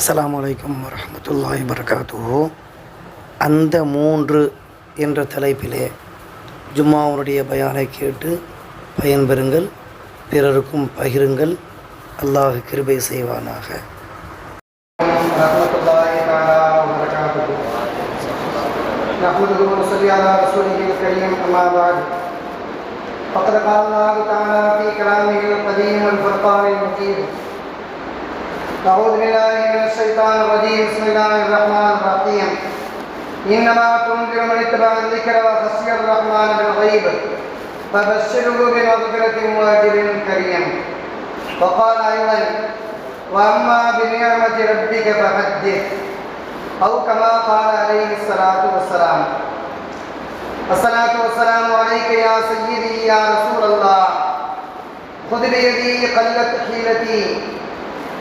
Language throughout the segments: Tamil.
அஸ்ஸலாமு அலைக்கும் வரஹ்மத்துல்லாஹி வரகாத்துஹு அந்த மூன்று என்ற தலைப்பிலே ஜும்மாவுடைய பயானை கேட்டு பயன்பெறுங்கள் பிறருக்கும் பகிருங்கள் அல்லாஹ் கிருபை செய்வானாக ورحمة الله تعالى وبركاته نحمده ونصلي على رسوله الكريم أما بعد فقد قال الله تعالى في كلامه القديم والفرقان المجيد أعوذ بالله من الشيطان الرجيم بسم الله الرحمن الرحيم إنما تنذر من اتبع الذكر وخشي الرحمن بالغيب فبشره بمغفرة وأجر كريم وقال أيضا وأما بنعمة ربك فحدث أو كما قال عليه الصلاة والسلام الصلاة والسلام عليك يا سيدي يا رسول الله خذ بيدي قلت حيلتي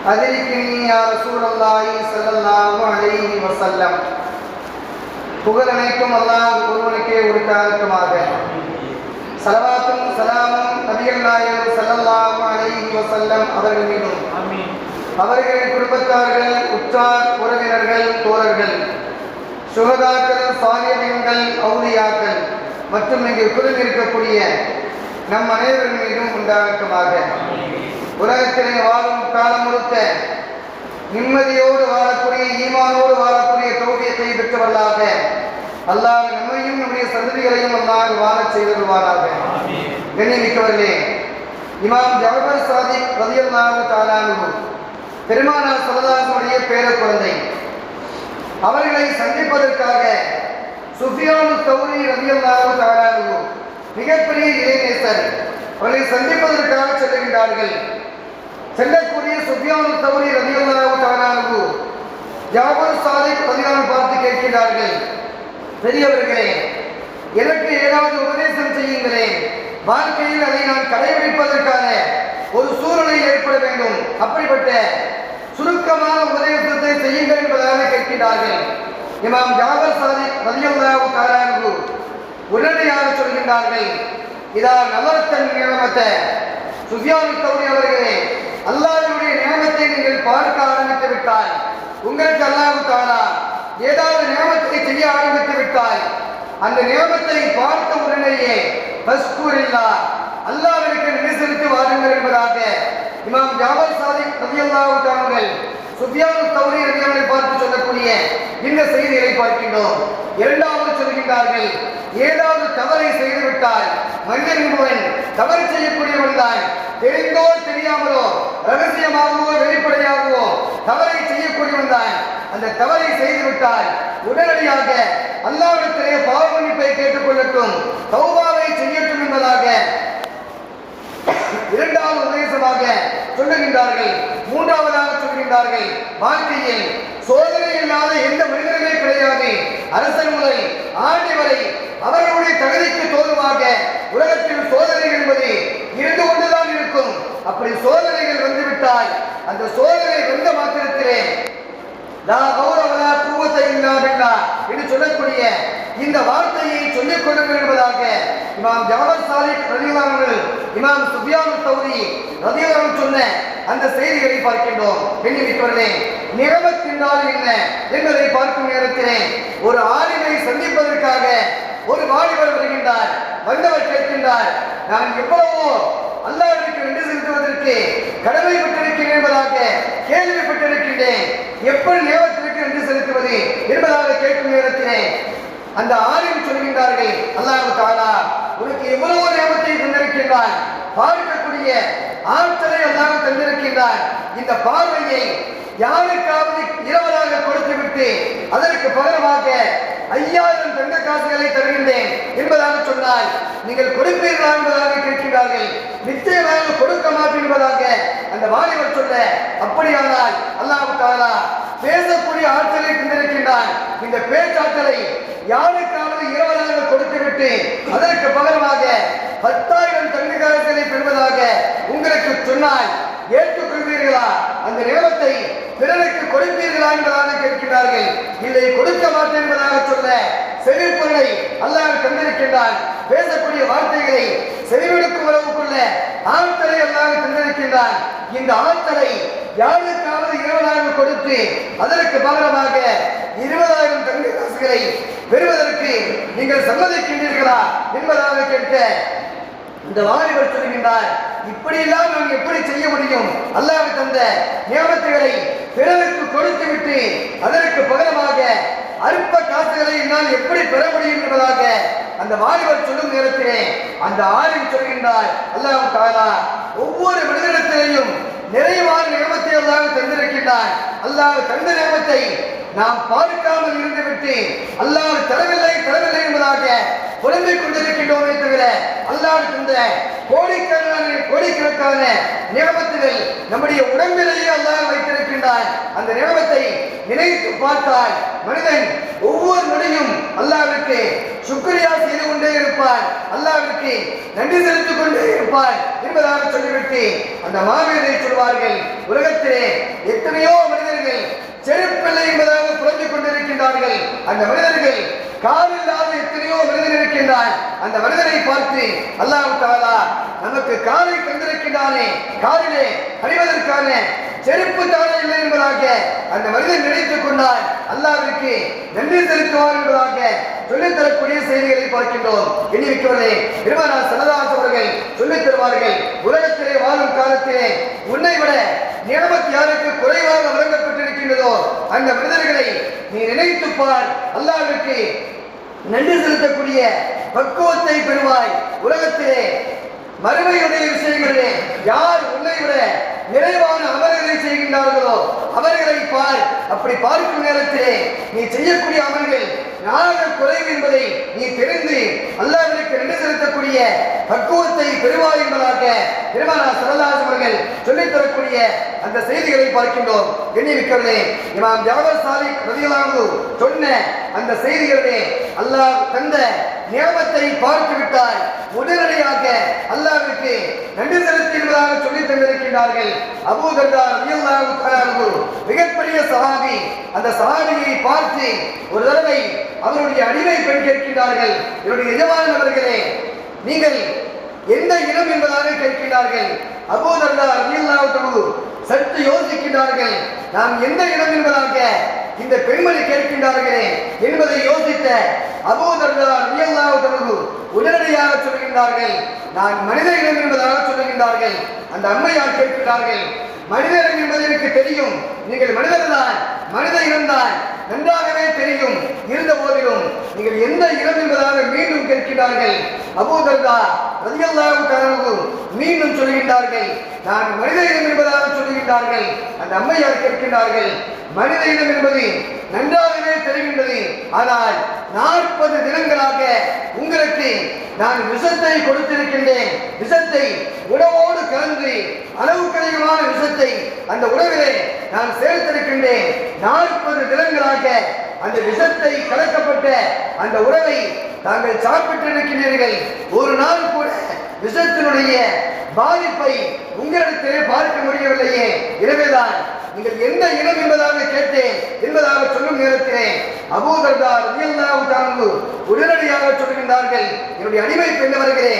அதிரிக்கினி யா ரசூலல்லாஹி ஸல்லல்லாஹு அலைஹி வஸல்லம். புகழ் அனைத்தும் அல்லாஹ் ஒருவனுக்கே சலவாத்தும் சலாமும் நபிகள் நாயகம் சல்லல்லாஹு அலைஹி வஸல்லம் அவர்கள் குடும்பத்தார்கள் உற்றார் உறவினர்கள் தோழர்கள் சுகதாக்கள் சாரியங்கள் ஔலியாக்கள் மற்றும் இங்கு புரிந்திருக்கக்கூடிய நம் அனைவரின் மீதும் உண்டாகட்டுமாக. உலகத்திலே வாழும் காலம் முழுக்க நிம்மதியோடு வாழக்கூடிய ஈமானோடு வாழக்கூடிய தௌபியத்தை பெற்றவர்களாக அல்லாஹ் நம்மையும் நம்முடைய சந்ததிகளையும் அல்லாஹ் வாழச் செய்திருவாராக கண்ணியமிக்கவர்களே இமாம் ஜவஹர் சாதி ரதியல்லாஹு தாலானு பெருமானார் சரதாசனுடைய பேர குழந்தை. அவர்களை சந்திப்பதற்காக சுஃபியானு தௌரி ரதியல்லாஹு தாலானு மிகப்பெரிய இளைஞர் அவர்களை சந்திப்பதற்காக செல்கின்றார்கள். செல்லக்கூடிய சுஃபியானு தவறி ரதியல்லாஹு தவறானது ஜாபர் சாலை ரதியானு பார்த்து கேட்கிறார்கள் பெரியவர்களே எனக்கு ஏதாவது உபதேசம் செய்யுங்களேன். வாழ்க்கையில் அதை நான் கடைபிடிப்பதற்கான ஒரு சூழ்நிலை ஏற்பட வேண்டும். அப்படிப்பட்ட சுருக்கமான உபதேசத்தை செய்யுங்கள் என்பதாக கேட்கிறார்கள் இமாம் ஜாபர் சாதி ரதியல்லாஹு தாலானு உடனடியாக சொல்கின்றார்கள். இதான் நவரத்தன் நியமத்தை சுஃபியானு தௌரி அவர்களே அல்லாஹ்வுடைய நியமத்தை நீங்கள் பார்க்க ஆரம்பித்து விட்டாய். உங்களுக்கு அல்லாஹு தானா ஏதாவது நியமத்தை செய்ய ஆரம்பித்து விட்டாய். அந்த நியமத்தை பார்த்த உடனேயே பஸ்கூரில்லா அல்லாவிற்கு நினை செலுத்தி வாருங்கள் என்பதாக இமாம் ஜாபர் சாதிக் ரதியல்லாஹு தாங்கள் சுஃபியானு தௌரி ரதியவனை பார்த்து சொல்லக்கூடிய இந்த செய்திகளை பார்க்கின்றோம். இரண்டாவது சொல்கின்றார்கள் ஏதாவது தவறை செய்துவிட்டால் மனிதன் என்பவன் தவறு செய்யக்கூடியவன் தான். தெரிந்தோ தெரியாமலோ ரகசியமாகவோ வெளிப்படையாகவோ தவறை செய்யக்கூடியவன் தான். அந்த தவறை செய்துவிட்டால் உடனடியாக அல்லாவிடத்திலே பாவ மன்னிப்பை கேட்டுக்கொள்ளட்டும் தௌபாவை செய்யட்டும் என்பதாக இரண்டாவது உபதேசமாக சொல்லுகின்றார்கள். இருக்கிறார்கள் வாழ்க்கையில் சோதனை இல்லாத எந்த மனிதர்களே கிடையாது. அரசன் முதல் ஆண்டி வரை அவர்களுடைய தகுதிக்கு தோதுவாக உலகத்தில் சோதனை என்பது இருந்து கொண்டுதான் இருக்கும். அப்படி சோதனைகள் வந்துவிட்டால் அந்த சோதனை வந்த மாத்திரத்திலே லா கௌரவலா பூவத்தை இல்லா பில்லா என்று சொல்லக்கூடிய இந்த வார்த்தையை சொல்லிக் கொள்ள என்பதாக இமாம் ஜவஹர் சாலிக் ரதியல்லாஹு இமாம் சுஃபியானு தௌரி ரதியல்லாஹு சொன்ன அந்த செய்திகளை பார்க்கின்றோம். பெண்ணிமிக்கவர்களே நிறமத்தினால் என்ன என்பதை பார்க்கும் நேரத்திலே ஒரு ஆலிமை சந்திப்பதற்காக ஒரு வாலிபர் வருகின்றார் வந்தவர் கேட்கின்றார் நான் எவ்வளவோ அல்லாவிற்கு நன்றி செலுத்துவதற்கு கடமைப்பட்டிருக்கிறேன் என்பதாக கேள்விப்பட்டிருக்கின்றேன் எப்படி நேரத்திற்கு நன்றி செலுத்துவது என்பதாக கேட்கும் நேரத்திலே அந்த ஆலிம் சொல்கின்றார்கள் அல்லாஹ் தாலா உனக்கு எவ்வளவு நேமத்தை தந்திருக்கின்றான் பார்க்கக்கூடிய ஆற்றலை அல்லாஹ் தந்திருக்கின்றான் இந்த பார்வையை யாருக்காவது இரவலாக கொடுத்துவிட்டு அதற்கு பகரமாக ஐயாயிரம் தங்க காசுகளை தருகின்றேன் என்பதாக சொன்னால் நீங்கள் கொடுப்பீர்களா என்பதாக கேட்கிறார்கள் நிச்சயமாக கொடுக்க மாட்டேன் என்பதாக அந்த வாலிபர் சொல்ல அப்படியானால் அல்லாஹ் தாலா பேசக்கூடிய ஆற்றலை தந்திருக்கின்றான் இந்த பேச்சாற்றலை யாருக்காவது இருபதாயிரம் கொடுத்துவிட்டு அதற்கு பகரமாக பத்தாயிரம் தங்க காசுகளை பெறுவதாக உங்களுக்கு சொன்னால் ஏற்றுக்கொள்வீர்களா? அந்த நேரத்தை பிறருக்கு கொடுப்பீர்களா என்பதாக கேட்கிறார்கள் இல்லை கொடுக்க மாட்டேன் என்பதாக சொல்ல செவிப்பொருளை அல்லாஹ் தந்திருக்கின்றான். பேசக்கூடிய வார்த்தைகளை செவிவிடுக்கும் அளவுக்குள்ள ஆழ்த்தலை அல்லாஹ் தந்திருக்கின்றான். இந்த ஆழ்த்தலை யாருக்காவது இருபதாயிரம் கொடுத்து அதற்கு பகரமாக இருபதாயிரம் தங்க காசுகளை பெறுவதற்கு நீங்கள் சம்மதிக்கின்றீர்களா என்பதாக கேட்க இந்த வாலிபர் சொல்கின்றார் இப்படியெல்லாம் நாங்கள் எப்படி செய்ய முடியும்? அல்லாஹ் தந்த நியமத்துகளை பிறருக்கு கொடுத்து விட்டு அதற்கு பகரமாக அற்ப காசுகளை என்னால் எப்படி பெற முடியும் என்பதாக அந்த வாலிபர் சொல்லும் நேரத்திலே அந்த ஆளும் சொல்கின்றார் அல்லாஹ் தாலா ஒவ்வொரு மனிதனிடத்திலேயும் நிறைவான நியமத்தை அல்லாஹ் தந்திருக்கின்றார் அல்லாஹ் தந்த நியமத்தை நாம் பார்க்காமல் இருந்துவிட்டு அல்லாஹ் தரவில்லை தரவில்லை என்பதாக புலம்பிக் கொண்டிருக்கின்றோமே தவிர அல்லாஹ் தந்த கோடிக்கணக்கான கோடிக்கணக்கான நியமத்துகள் நம்முடைய உடம்பிலேயே அல்லாஹ் வைத்திருக்கின்றான். அந்த நியமத்தை நினைத்து பார்த்தால் மனிதன் ஒவ்வொரு நொடியும் அல்லாவிற்கு சுக்கரியா செய்து கொண்டே இருப்பான். அல்லாவிற்கு நன்றி செலுத்திக் கொண்டே இருப்பான் என்பதாக சொல்லிவிட்டு அந்த மாவீரரை சொல்வார்கள் உலகத்திலே எத்தனையோ மனிதர்கள் செருப்பில்லை என்பதாக புலம்பிக் கொண்டிருக்கின்றார்கள். அந்த மனிதர்கள் கால் இல்லாத எத்தனையோ மனிதன் இருக்கின்றான் அந்த மனிதனை பார்த்து அல்லாஹ் தாலா நமக்கு காலை தந்திருக்கின்றானே காலிலே அணிவதற்கான செருப்பு தானே இல்லை என்பதாக. அந்த மனிதன் நினைத்துக் கொண்டால் அல்லாவிற்கு நன்றி செலுத்துவார் என்பதாக சொல்லித் தரக்கூடிய செய்திகளை பார்க்கின்றோம். எண்ணிவிக்கவர்களே பெருமானா சனதாஸ் அவர்கள் சொல்லித் தருவார்கள் உலகத்திலே வாழும் காலத்திலே உன்னை விட நியமத்து யாருக்கு குறைவாக இருக்கின்றதோ அந்த மனிதர்களை நீ நினைத்துப் பார். அல்லாவிற்கு நன்றி செலுத்தக்கூடிய பக்குவத்தை பெறுவாய். உலகத்திலே மறுமையுடைய விஷயங்களிலே யார் உன்னை விட நிறைவான அமல்களை செய்கின்றார்களோ அவர்களை பார். அப்படி பார்க்கும் நேரத்திலே நீ செய்யக்கூடிய அமல்கள் நாளாக குறைவு என்பதை நீ தெரிந்து அல்லாவிற்கு நன்றி செலுத்தக்கூடிய பக்குவத்தை பெறுவாய் என்பதாக பெருமானா சரதாஸ் அவர்கள் சொல்லித் தரக்கூடிய அந்த செய்திகளை பார்க்கின்றோம். எண்ணிருக்கிறதே இமாம் ஜாபர் சாலிக் ரதியலானு சொன்ன அந்த செய்திகளிலே அல்லாஹ் தந்த நியமத்தை பார்த்து விட்டால் உடனடியாக அல்லாவிற்கு நன்றி செலுத்துவதாக சொல்லி தந்திருக்கின்றார்கள். அபூதர்தா மிகப்பெரிய சஹாபி. அந்த சஹாபியை பார்த்து ஒரு தடவை அவருடைய அடிமை பெண் கேட்கின்றார்கள். என்னுடைய எஜமானன் அவர்களே நீங்கள் எந்த இனம் என்பதாக கேட்கின்றார்கள். அபூதர்தா ரலியல்லாஹு சற்று யோசிக்கின்றார்கள். நாம் எந்த இனம் என்பதாக இந்த பெண்மணி கேட்கின்றார்களே என்பதை யோசித்த அபூதர்தா ரலியல்லாஹு உடனடியாக சொல்கின்றார்கள். நான் மனித இனம் என்பதாக சொல்லுகின்றார்கள் அந்த அம்மையார் கேட்கிறார்கள் மனிதர்கள் என்பது எனக்கு தெரியும். நீங்கள் மனிதர்தான் மனித இருந்தால் நன்றாகவே தெரியும் இருந்த போதிலும் நீங்கள் எந்த இடம் என்பதாக மீண்டும் கேட்கிறார்கள். அபூதர்தா ரதியல்லாஹு தஆலா மீண்டும் சொல்கின்றார்கள். நான் மனித இனம் என்பதாக சொல்கின்றார்கள். அந்த அம்மையார் கேட்கின்றார்கள். மனித இனம் என்பது நன்றாகவே தெரிகின்றது. ஆனால் நாற்பது தினங்களாக உங்களுக்கு நான் விஷத்தை கொடுத்திருக்கின்றேன். விஷத்தை உணவோடு கலந்து அளவுக்கு அதிகமான விஷத்தை அந்த உணவிலே நான் சேர்த்திருக்கின்றேன். நாற்பது தினங்களாக அந்த விஷத்தை கலக்கப்பட்ட அந்த உறவை தாங்கள் சாப்பிட்டிருக்கிறீர்கள். ஒரு நாள் கூட விஷத்தினுடைய பாதிப்பை உங்களிடத்திலே பார்க்க முடியவில்லையே. எனவேதான் நீங்கள் எந்த இனம் என்பதாக கேட்டேன் என்பதாக சொல்லும் நேரத்திலே அபூதர்தார் ரலியல்லாஹு உடனடியாக சொல்கின்றார்கள் என்னுடைய அடிமை பெண்ணவர்களே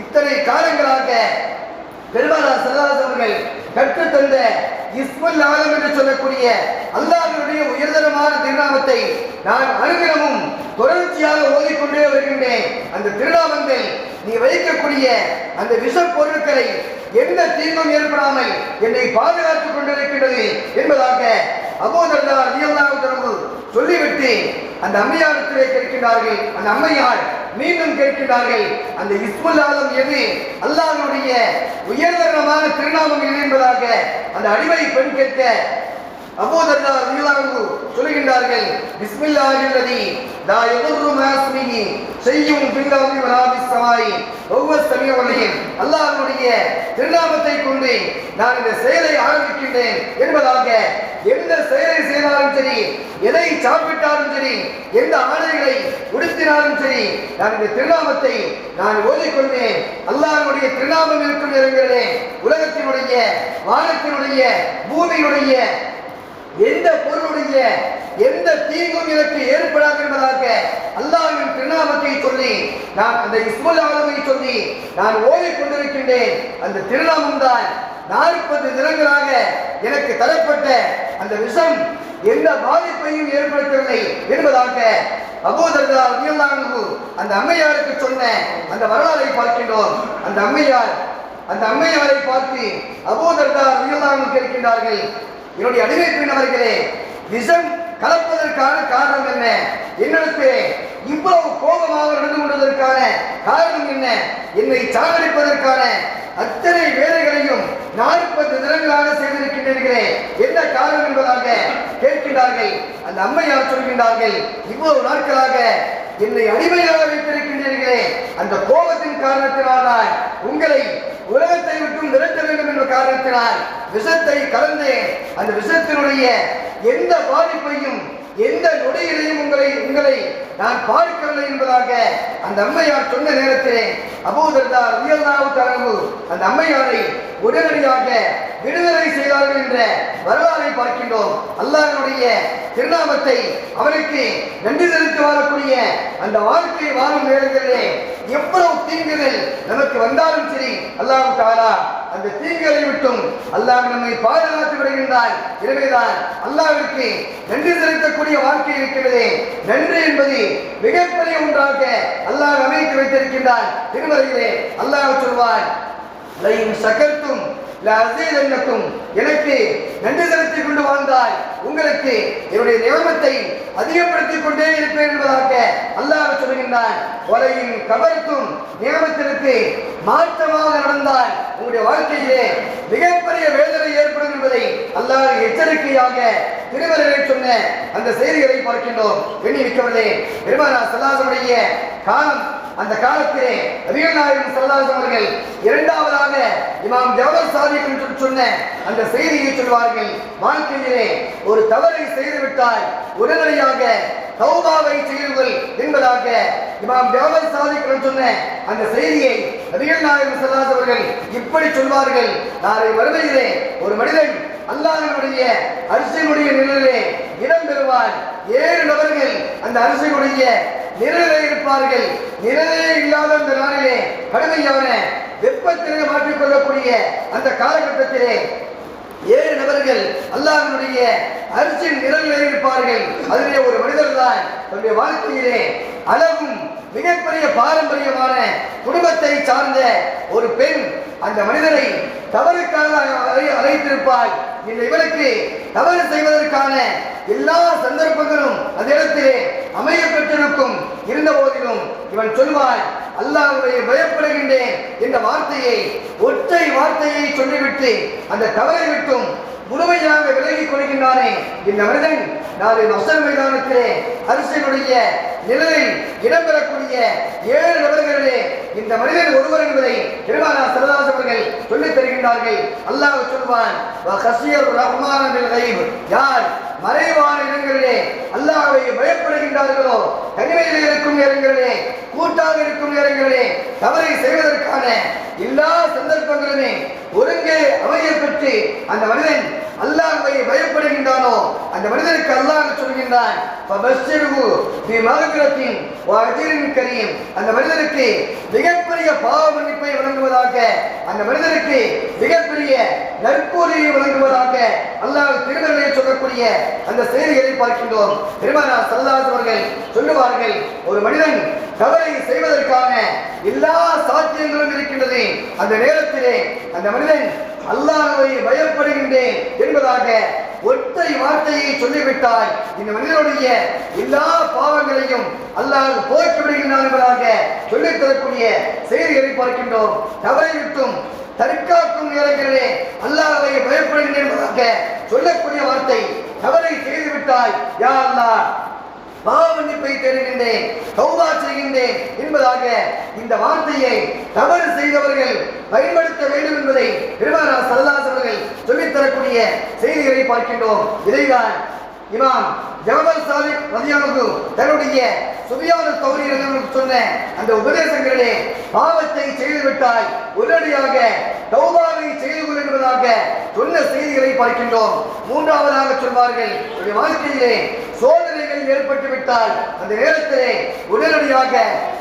இத்தனை காலங்களாக பெருமானா சல்லாஸ் அவர்கள் கற்றுத்தந்த இஸ்மல் ஆலம் என்று சொல்லக்கூடிய அல்லாஹ்வுடைய உயர்தரமான திருநாமத்தை நான் அனுதினமும் தொடர்ச்சியாக ஓதிக்கொண்டே வருகின்றேன். அந்த திருநாமங்கள் நீ வைக்கக்கூடிய அந்த விஷ பொருட்களை எந்த தீங்கும் ஏற்படாமல் என்னை பாதுகாத்துக் கொண்டிருக்கின்றது என்பதாக அபோதல்லா ரலியல்லாஹு சொல்லிவிட்டு அந்த அம்மையாரிடத்திலே கேட்கின்றார்கள். அந்த அம்மையார் மீண்டும் கேட்கின்றார்கள் அந்த இஸ்முல் ஆலம் எது? அல்லாஹனுடைய உயர்தரமான திருநாமம் என்பதாக அந்த அடிமை பெண் கேட்க அபூதர்தா ரலியல்லாஹு சொல்கின்றார்கள் பிஸ்மில்லாஹில் லதி லா யதுர்ரு மா இஸ்மிஹி ஷையும் ஃபில் அர்தி வலா ஃபிஸ் ஸமாய் வஹுவ ஸமீஉல் அல்லாஹ்வுடைய திருநாமத்தை கொண்டு நான் இந்த செயலை ஆரம்பிக்கின்றேன். என்பதாக எந்த செயலை செய்தாலும் சரி எதை சாப்பிட்டாலும் சரி எந்த ஆடைகளை உடுத்தினாலும் சரி நான் இந்த திருநாமத்தை நான் ஓதிக்கொண்டேன் அல்லாஹ்வுடைய திருநாமம் இருக்கும் இடங்களிலே உலகத்தினுடைய வானத்தினுடைய பூமியினுடைய எந்த பொருளுடைய எந்த தீங்கும் எனக்கு ஏற்படாது என்பதாக அல்லாவின் திருநாமத்தை சொல்லி நான் அந்த இஸ்மல் ஆளுமை சொல்லி நான் ஓதிக் கொண்டிருக்கின்றேன். அந்த திருநாமம் தான் நாற்பது தினங்களாக எனக்கு தரப்பட்ட அந்த விஷம் எந்த பாதிப்பையும் ஏற்படுத்தவில்லை என்பதாக அபூதர்தா ரலியல்லாஹு அந்த அம்மையாருக்கு சொன்ன அந்த வரலாறை பார்க்கின்றோம். அந்த அம்மையார் அந்த அம்மையாரை பார்த்து அபூதர்தா ரலியல்லாஹு கேட்கின்றார்கள் என்னுடைய அடிமை பின்னவர்களே விஷம் கலப்பதற்கான காரணம் என்ன? என்னிடத்து இவ்வளவு கோபமாக நடந்து கொண்டதற்கான காரணம் என்ன? என்னை சாகடிப்பதற்கான அத்தனை வேலைகளையும் நாற்பது தினங்களாக செய்திருக்கின்றீர்களே என்ன காரணம் என்பதாக கேட்கின்றார்கள். அந்த அம்மையார் சொல்கின்றார்கள் இவ்வளவு நாட்களாக என்னை அடிமையாக வைத்திருக்கின்றீர்களே அந்த கோபத்தின் காரணத்தினால்தான் உங்களை உலகத்தை விட்டும் நிறைத்த வேண்டும் என்ற காரணத்தினால் விஷத்தை கலந்து அந்த விஷத்தினுடைய எந்த பாதிப்பையும் எந்த நொடியிலையும் உங்களை உங்களை நான் பார்க்கவில்லை என்பதாக அந்த அம்மையார் சொன்ன நேரத்திலே அபூதர்தா ரியல்லாவு தரவு அந்த அம்மையாரை உடனடியாக விடுதலை செய்தார்கள் என்ற வரலாறை பார்க்கின்றோம். அல்லாஹனுடைய திருநாமத்தை அவருக்கு நன்றி செலுத்தி வாழக்கூடிய அந்த வாழ்க்கை வாழும் நேரங்களிலே எவ்வளவு தீங்குகள் நமக்கு வந்தாலும் சரி அல்லாஹ் தாரா அந்த தீங்குகளை விட்டும் அல்லாஹ் நம்மை பாதுகாத்து விடுகின்றான். எனவேதான் அல்லாவிற்கு நன்றி செலுத்தக்கூடிய வாழ்க்கை இருக்கிறது. நன்றி என்பது மிகப்பெரிய ஒன்றாக அல்லாஹ் அமைத்து வைத்திருக்கின்றான். திருமறையிலே அல்லாஹ் சொல்வான் சகர்த்தும் லஅஸீதன்னக்கும் எனக்கு நன்றி செலுத்திக் கொண்டு வாழ்ந்தால் உங்களுக்கு என்னுடைய நியமத்தை அதிகப்படுத்திக் கொண்டே இருப்பேன் என்பதாக அல்லாஹ் சொல்கின்றான் உலகின் கவர்த்தும் நியமத்திற்கு மாற்றமாக நடந்தால் உங்களுடைய வாழ்க்கையிலே மிகப்பெரிய வேதனை ஏற்படும் என்பதை அல்லாஹ் எச்சரிக்கையாக திருமறையை சொன்ன அந்த செய்திகளை பார்க்கின்றோம். எண்ணி நிற்கவில்லை பெருமானா சல்லாசனுடைய காலம் அந்த காலத்திலே நபிகள் நாயகம் சல்லாசம் அவர்கள் இரண்டாவதாக இமாம் ஜவஹர் சாதிக் என்று சொன்ன அந்த செய்தியை சொல்வார்கள் வாழ்க்கையிலே ஒரு தவறை செய்துவிட்டால் உடனடியாக தௌபாவை செய்யுங்கள் என்பதாக இமாம் ஜவஹர் சாதிக் என்று சொன்ன அந்த செய்தியை நபிகள் நாயகம் சல்லாஸ் அவர்கள் இப்படி சொல்வார்கள் நாளை வருகையிலே ஒரு மனிதன் அல்லாஹனுடைய அரிசியினுடைய நிழலிலே இடம் பெறுவார் ஏழு நபர்கள் அந்த அரிசியினுடைய நிழலிலே இருப்பார்கள். நிழலே இல்லாத அந்த நாளிலே கடுமையான வெப்பத்திலே மாற்றிக் கொள்ளக்கூடிய அந்த காலகட்டத்திலே ஏழு நபர்கள் அல்லாஹனுடைய அரிசியின் நிழலிலே இருப்பார்கள் அதிலே ஒரு மனிதர் தான் தன்னுடைய வாழ்க்கையிலே அளவும் மிகப்பெரிய பாரம்பரியமான குடும்பத்தை சார்ந்த ஒரு பெண் அந்த மனிதரை தவறுக்காக அழைத்திருப்பாள். இந்த இவருக்கு தவறு செய்வதற்கான எல்லா சந்தர்ப்பங்களும் அந்த இடத்திலே அமைய பெற்றிருக்கும். இருந்த போதிலும் இவன் சொல்வான் அல்லாஹ்வை பயப்படுகின்றேன் என்ற வார்த்தையை ஒற்றை வார்த்தையை சொல்லிவிட்டு அந்த தவறை விட்டும் முழுமையாக விலகிக் கொள்கின்றானே. இந்த மனிதன் நாளை நசர் மைதானத்திலே அரசியலுடைய நிழலில் இடம்பெறக்கூடிய ஏழு நபர்களிலே இந்த மனிதன் ஒருவர் என்பதை பெருமானா சரதாஸ் அவர்கள் சொல்லித் தருகின்றார்கள். அல்லாஹ் சொல்வான் யார்? மறைவான இடங்களிலே அல்லாஹ்வை பயப்படுகின்றார்களோ? தனிமையில் இருக்கும் நேரங்களிலே கூட்டாக இருக்கும் நேரங்களிலே தவறை செய்வதற்கான எல்லா சந்தர்ப்பங்களுமே ஒருங்கே அமைய பெற்று அந்த மனிதன் அல்லாஹ்வை பயப்படுகின்றானோ? அந்த மனிதனுக்கு அல்லாஹ் சொல்கின்றான்? "ஃபபஷ்ஷிர்ஹு பிமக்ஃபிரத்தின் அந்த மனிதனுக்கு மிகப்பெரிய பாவ மன்னிப்பை வழங்குவதாக அந்த மனிதனுக்கு மிகப்பெரிய நற்கூலியை வழங்குவதாக அல்லாஹ் திருமறையை சொல்லக்கூடிய அந்த செய்திகளை பார்க்கின்றோம். திருமண சல்லாஸ் சொல்லுவார்கள் ஒரு மனிதன் தவறை செய்வதற்கான எல்லா சாத்தியங்களும் இருக்கின்றது. அந்த நேரத்திலே அந்த மனிதன் அல்லாஹை பயப்படுகின்றேன் என்பதாக ஒற்றை வார்த்தையை சொல்லிவிட்டால் இந்த மனிதனுடைய எல்லா பாவங்களையும் அல்லாஹ் போக்கி விடுகின்றான் என்பதாக சொல்லித் தரக்கூடிய செய்திகளை பார்க்கின்றோம். தவறை விட்டும் தற்காக்கும் நேரங்களிலே அல்லாஹை பயப்படுகின்றேன் என்பதாக சொல்லக்கூடிய வார்த்தை செய்துவிட்டால் யா அல்லாஹ் பாவ தேடுகின்றேன் தௌபா செய்கின்றேன் என்பதாக இந்த வார்த்தையை தவறு செய்தவர்கள் பயன்படுத்த வேண்டும் என்பதை பெருமானா சல்லாஸ் அவர்கள் சொல்லித் தரக்கூடிய செய்திகளை பார்க்கின்றோம். இதைதான் இமாம் ஜவஹர் சாலிக் மதியானது தன்னுடைய சுபியான தௌரி சொன்ன அந்த உபதேசங்களிலே பாவத்தை செய்துவிட்டால் உடனடியாக தௌபாவை செய்து கொள் என்பதாக சொன்ன செய்திகளை பார்க்கின்றோம். மூன்றாவதாக சொல்வார்கள் உங்களுடைய வாழ்க்கையிலே சோதனைகள் ஏற்பட்டு விட்டால் அந்த நேரத்திலே உடனடியாக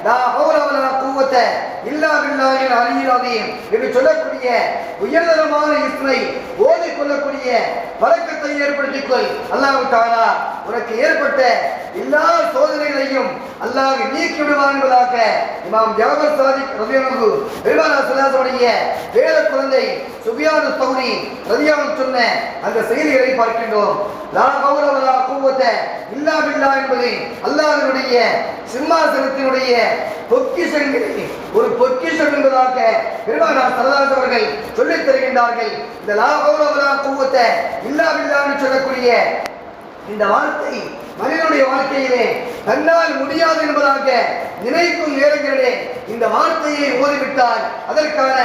நான் ஹவுல வலா இல்லா பில்லாஹில் அலியில் என்று சொல்லக்கூடிய உயர்தரமான இஸ்மை ஓதிக் கொள்ளக்கூடிய வழக்கத்தை ஏற்படுத்திக் கொள் அல்லாஹ் தாலா உனக்கு ஏற்பட்ட எல்லா சோதனைகளையும் அல்லாஹ் நீக்கி விடுவான் என்பதாக இமாம் ஜாபர் சாதிக் ரதியனுக்கு பெருமானா சல்லாசனுடைய வேத குழந்தை சுபியானு சௌரி ரதியானு சொன்ன அந்த செய்திகளை பார்க்கின்றோம். லா கௌரவலா கூவத்தை இல்லா பில்லா என்பது அல்லாஹனுடைய சிம்மாசனத்தினுடைய பொக்கிஷங்களை ஒரு பொக்கிஷம் என்பதாக பெருமானார் சரதாஸ் அவர்கள் சொல்லித் தருகின்றார்கள். இந்த லா கௌல கூவத்தை குவத்த சொல்லக்கூடிய இந்த வார்த்தை மனிதனுடைய வாழ்க்கையிலே தன்னால் முடியாது என்பதாக நினைக்கும் நேரங்களிலே இந்த வார்த்தையை ஓதிவிட்டால் அதற்கான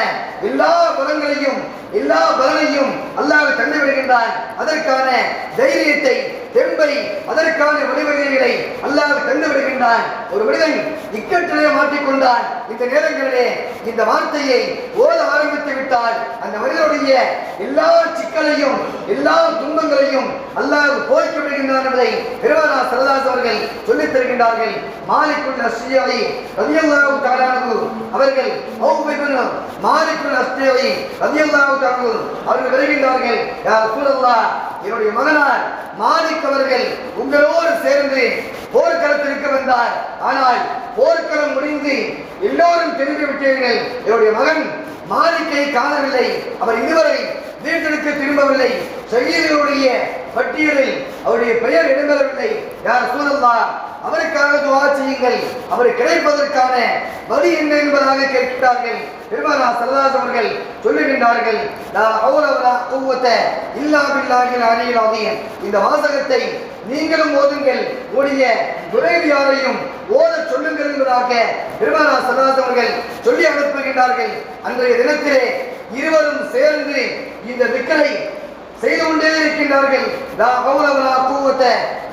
எல்லா பலன்களையும் எல்லா பலனையும் அல்லாஹ் தந்து விடுகின்றான். அதற்கான தைரியத்தை தெம்பை அதற்கான வழிவகைகளை அல்லாஹ் தந்து விடுகின்றான். ஒரு மனிதன் இக்கட்டிலே மாற்றிக்கொண்டான் இந்த நேரங்களிலே இந்த வார்த்தையை ஓத ஆரம்பித்து விட்டால் அந்த மனிதனுடைய எல்லா சிக்கலையும் எல்லா துன்பங்களையும் அல்லாஹ் போய்க்கு விடுகின்றான் என்பதை மௌலானா சரதாஸ் அவர்கள் சொல்லித் தருகின்றார்கள். மாலிக்குள் அஸ்ரியாவை ரதியல்லாவு தாரானு அவர்கள் ஔபைபன் மாலிக்குல் அஸ்ரியாவை ரதியல்லாவு தாரானு அவர்கள் வருகின்றார்கள். யார் ரசூலல்லாஹ் என்னுடைய மகனார் மாலிக் அவர்கள் உங்களோடு சேர்ந்து போர்க்களத்திற்கு வந்தார். ஆனால் போர்க்களம் முடிந்து எல்லோரும் தெரிந்து விட்டீர்கள். என்னுடைய மகன் மாலிக்கை காணவில்லை. அவர் இதுவரை வீட்டிற்கு திரும்பவில்லை. சையீதுடைய பட்டியலில் அவருடைய பெயர் இடம்பெறவில்லை. யார் சூழல்லா அவருக்காக துவா செய்யுங்கள். அவர் கிடைப்பதற்கான வழி என்ன என்பதாக கேட்கிறார்கள். பெருமானா சரதாஸ் அவர்கள் சொல்லுகின்றார்கள் நான் ஹவுல வலா குவத்த இல்லா பில்லாஹில் அலியில் இந்த வாசகத்தை நீங்களும் ஓதுங்கள். உடைய துறைவியாரையும் ஓதச் சொல்லுங்கள் என்பதாக பெருமானா சரதாஸ் அவர்கள் சொல்லி அனுப்புகின்றார்கள். அன்றைய தினத்திலே இருவரும் சேர்ந்து இந்த திக்கரை செய்து கொண்டே இருக்கின்றார்கள். லா ஹவுல கூவத்த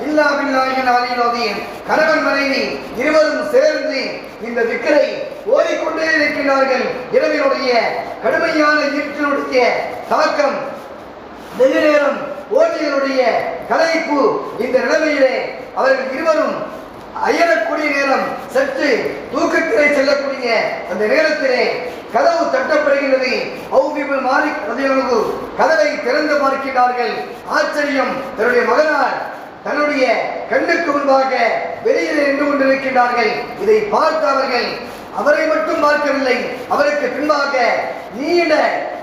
இல்லா பில்லாஹில் அலியில் அதீம் கணவன் மனைவி இருவரும் சேர்ந்து இந்த திக்கரை ஓடிக்கொண்டே இருக்கின்றார்கள். இரவினுடைய கடுமையான ஈர்ப்பினுடைய தாக்கம் வெகு நேரம் ஓட்டியனுடைய கலைப்பு இந்த நிலைமையிலே அவர்கள் இருவரும் அயரக்கூடிய நேரம் சற்று தூக்கத்திலே செல்லக்கூடிய அந்த நேரத்திலே கதவு தட்டப்படுகின்றது. மாலிக் ரதியனுக்கு கதவை திறந்து பார்க்கின்றார்கள். ஆச்சரியம். தன்னுடைய மகனார் தன்னுடைய கண்ணுக்கு முன்பாக வெளியில் நின்று கொண்டிருக்கின்றார்கள். இதை பார்த்த அவர்கள் அவரை மட்டும் பார்க்கவில்லை. அவருக்கு பின்பாக நீண்ட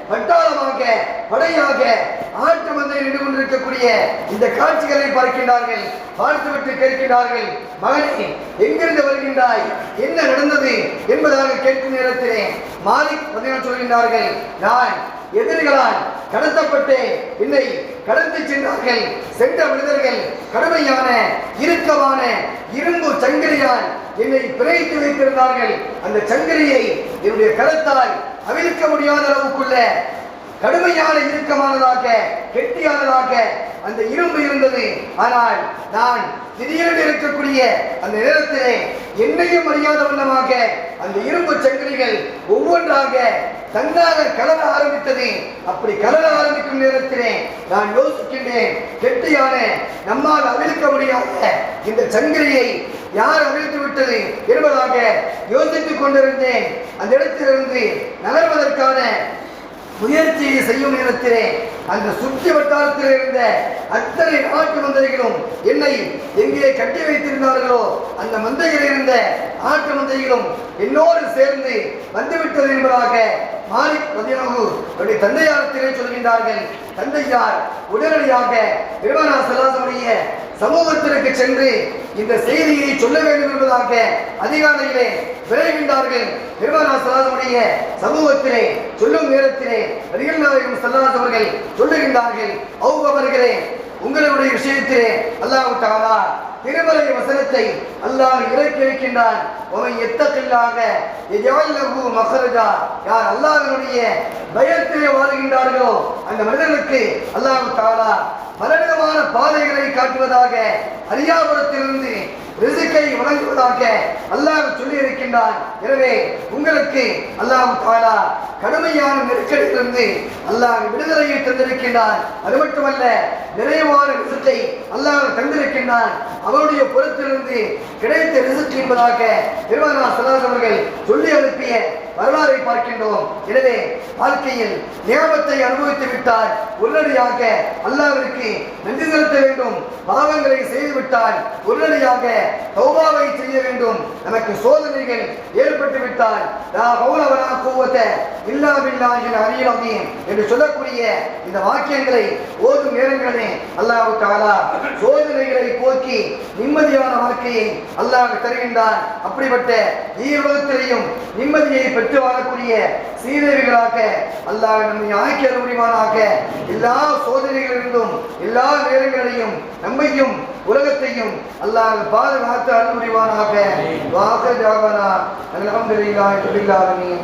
பட்டாளமாக படையாக ஆட்டு மந்தை நின்று கொண்டிருக்கக்கூடிய இந்த காட்சிகளை பார்க்கின்றார்கள். பார்த்துவிட்டு கேட்கின்றார்கள் மகனே எங்கிருந்து வருகின்றாய்? என்ன நடந்தது? என்பதாக கேட்கும் நேரத்திலே மாலிக் பதினாறு சொல்கின்றார்கள் நான் எதிரிகளால் கடத்தப்பட்டு என்னை கடத்தி சென்றார்கள். சென்ற மனிதர்கள் கடுமையான இறுக்கமான இரும்பு சங்கிலியால் என்னை பிணைத்து வைத்திருந்தார்கள். அந்த சங்கிலியை என்னுடைய கரத்தால் அவிழ்க்க முடியாத அளவுக்குள்ள கடுமையான இறுக்கமானதாக கெட்டியானதாக அந்த இரும்பு இருந்தது. ஆனால் நான் திடீரென்று இருக்கக்கூடிய அந்த நேரத்திலே என்னையும் அறியாத வண்ணமாக அந்த இரும்பு சங்கிலிகள் ஒவ்வொன்றாக தன்னாக கலர ஆரம்பித்தது. அப்படி கலர ஆரம்பிக்கும் நேரத்திலே நான் யோசிக்கின்றேன் கெட்டியான நம்மால் அவிழ்க்க முடியாத இந்த சங்கிலியை யார் அவிழ்த்து விட்டது என்பதாக யோசித்துக் கொண்டிருந்தேன். அந்த இடத்திலிருந்து நகர்வதற்கான முயற்சியை செய்யும் நேரத்திலே அந்த சுற்றி வட்டாரத்தில் இருந்த அத்தனை நாட்டு மந்தைகளும் என்னை எங்கே கட்டி வைத்திருந்தார்களோ அந்த மந்தையில் இருந்த ஆட்டு மந்தைகளும் என்னோடு சேர்ந்து வந்துவிட்டது என்பதாக மாலிக் ரதியனகு அவருடைய தந்தையாரத்திலே சொல்கின்றார்கள். தந்தையார் உடனடியாக விமனா செல்லாசனுடைய சமூகத்திற்கு சென்று இந்த செய்தியை சொல்ல வேண்டும் என்பதாக அதிகாலையிலே விரைகின்றார்கள். பெருமானா செல்லாசனுடைய சமூகத்திலே சொல்லும் நேரத்திலே நபிகள் செல்லாதவர்கள் சொல்லுகின்றார்கள் அவு அவர்களே உங்களுடைய விஷயத்திலே அல்லாஹ் தாலா திருமலை வசனத்தை அல்லாஹ் இறக்கி வைக்கின்றான். உமை எத்தக்கில்லாக எஜவல்லகு மஹரஜா. யார் அல்லாஹினுடைய பயத்திலே வாழ்கின்றார்களோ அந்த மனிதர்களுக்கு அல்லாஹ் தாலா பலவிதமான பாதைகளை காட்டுவதாக அரியாபுரத்திலிருந்து ரிசுக்கை வழங்குவதாக அல்லாஹ் சொல்லி இருக்கின்றான் எனவே உங்களுக்கு அல்லாஹ் தாலா கடுமையான நெருக்கடியிலிருந்து அல்லாஹ் விடுதலையை தந்திருக்கின்றான். அது மட்டுமல்ல நிறைவான ரிசத்தை அல்லாஹ் தந்திருக்கின்றான். அவருடைய புறத்திலிருந்து கிடைத்த ரிசல்ட் என்பதாக பெருமானா சலாஸ் அவர்கள் சொல்லி அனுப்பிய வரலாறை பார்க்கின்றோம். எனவே வாழ்க்கையில் நியமத்தை அனுபவித்து விட்டால் உடனடியாக அல்லாவிற்கு நன்றி செலுத்த வேண்டும். பாவங்களை செய்துவிட்டால் உடனடியாக தௌபாவை செய்ய வேண்டும். நமக்கு சோதனைகள் ஏற்பட்டு விட்டால் லா ஹவுல இல்லா பில்லாஹில் அலியில் அலீம் என்று சொல்லக்கூடிய இந்த வாக்கியங்களை ஓதும் நேரங்களே அல்லாஹ் தாலா சோதனைகளை போக்கி நிம்மதியான வாழ்க்கையை அல்லாஹ் தருகின்றான். அப்படிப்பட்ட ஈரோகத்திலையும் நிம்மதியை பெற்று வாழக்கூடிய சீதேவிகளாக அல்லாஹ் நம்மை ஆக்கி அருள்புரிவானாக எல்லா சோதனைகளிலிருந்தும் எல்லா நேரங்களையும் நம்மையும் உலகத்தையும் அல்லாஹ் பாதுகாத்து அருள்புரிவானாக வாசல் ஜாகனா அல்ஹம்துலில்லாஹி ரபில் ஆலமீன்